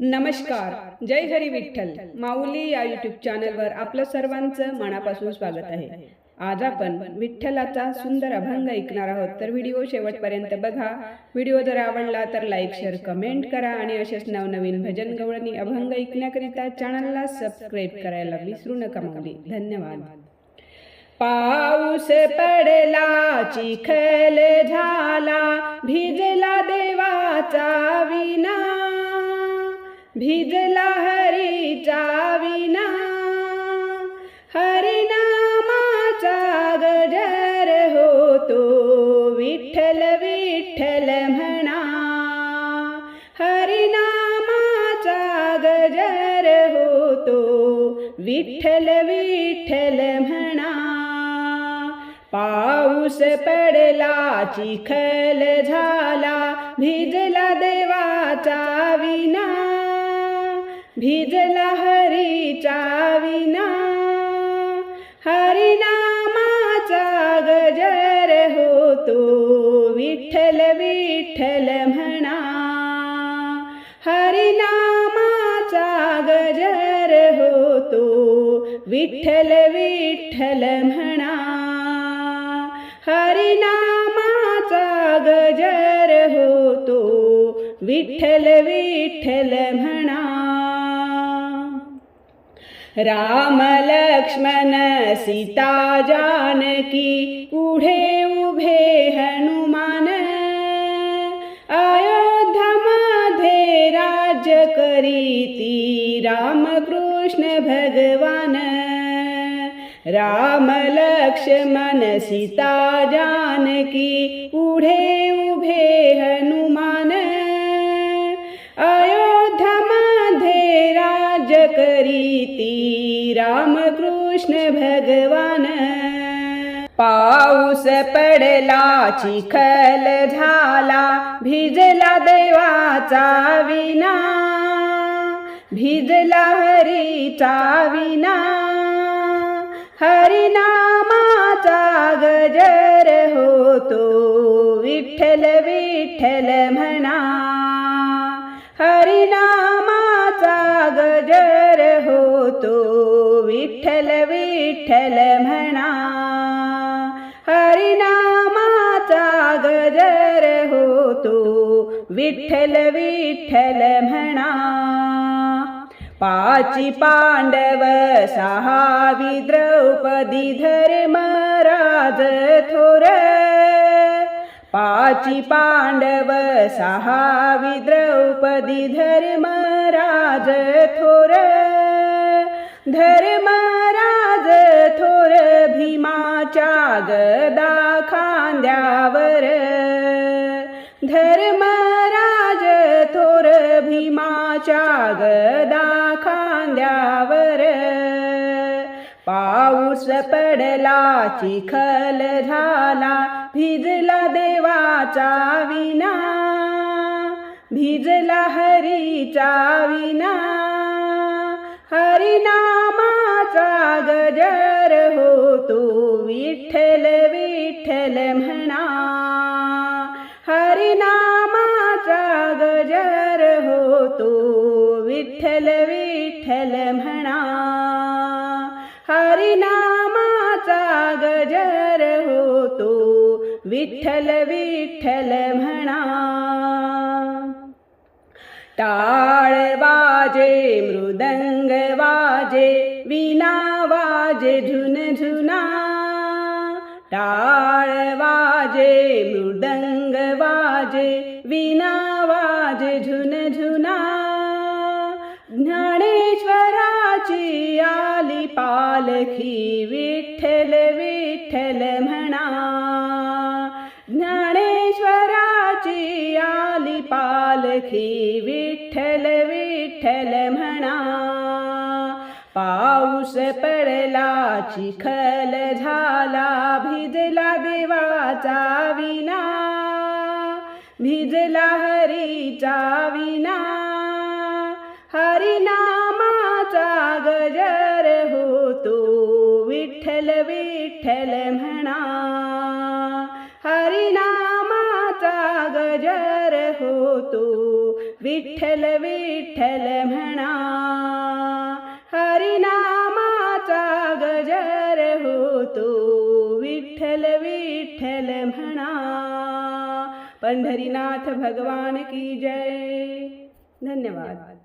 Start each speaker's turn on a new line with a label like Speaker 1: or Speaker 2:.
Speaker 1: नमस्कार. जय हरी विठ्ठल. माऊली या युट्यूब चॅनलवर आपलं सर्वांचं मनापासून स्वागत आहे. आज आपण विठ्ठलाचा सुंदर अभंग ऐकणार आहोत. तर व्हिडिओ शेवटपर्यंत बघा. व्हिडिओ जर आवडला तर लाईक शेअर कमेंट करा आणि असेच नवनवीन भजन गवळणी अभंग ऐकण्याकरिता चॅनलला सबस्क्राईब करायला विसरू नका माऊली. धन्यवाद. पाऊस पडला चिखल झाला भिजला देवाचा विना भिजला हरीचा विना हरिनामाचा गजर होतो विठ्ठल विठ्ठल म्हणा. हरिनामाचा गजर होतो विठ्ठल विठ्ठल म्हणा. पाऊस पडला चिखल झाला भिजला देवा भिजला हरीचा विना हरिनामाचा गजर होतो विठ्ठल विठ्ठल म्हणा. हरिनामाचा गजर होतो विठ्ठल विठ्ठल म्हणा. हरिनामाचा गजर होतो विठ्ठल विठ्ठल म्हणा. राम लक्ष्मण सीता जानकी पुढे उभे हनुमान। अयोध्यामध्ये राज्य करीती रामकृष्ण भगवान। राम लक्ष्मण सीता जानकी पुढे उभे हनुमान रामकृष्ण भगवान. पाऊस पडला चिखल झाला भिजला देवाचा विना. भिजला हरीचा विना. हरिनामाचा गजर होतो विठ्ठल विठ्ठल म्हणा. विठ्ठल विठ्ठल म्हणा. हरिनामाचा गजर होतो विठ्ठल विठ्ठल म्हणा. पाची पांडव सहावी द्रौपदी धर्मराज थोर. पाची पांडव सहावी द्रौपदी धर्मराज थोर. धर्मराज थोर भीमाच्या गदा खांद्यावर धर्मराज थोर भीमाच्या गदा खांद्यावर पाऊस पडला चिखल झाला भिजला देवाचा विना भिजला हरीचा विना हरिनामाचा गजर होतो विठ्ठल विठ्ठल म्हणा. हरिनामाचा गजर होतो विठ्ठल विठ्ठल म्हणा. हरिनामाचा गजर होतो विठ्ठल विठ्ठल म्हणा. टाळ बाजे मृदंग विना वाजे झुन झुना टाळ वाजे मृदंग वाजे विना वाजे झुन झुना. ज्ञानेश्वराची आली पालखी विठ्ठल विठ्ठल म्हणा. ज्ञानेश्वराची आली पालखी विठ्ठल विठ्ठल म्हणा पाऊस पडला चिखल झाला भिजला देवाचा विना भिजला हरीचा विना हरिनामाचा गजर होतो विठ्ठल विठ्ठल म्हणा. हरिनामाचा गजर होतो विठ्ठल विठ्ठल म्हणा. पंढरीनाथ भगवान की जय. धन्यवाद.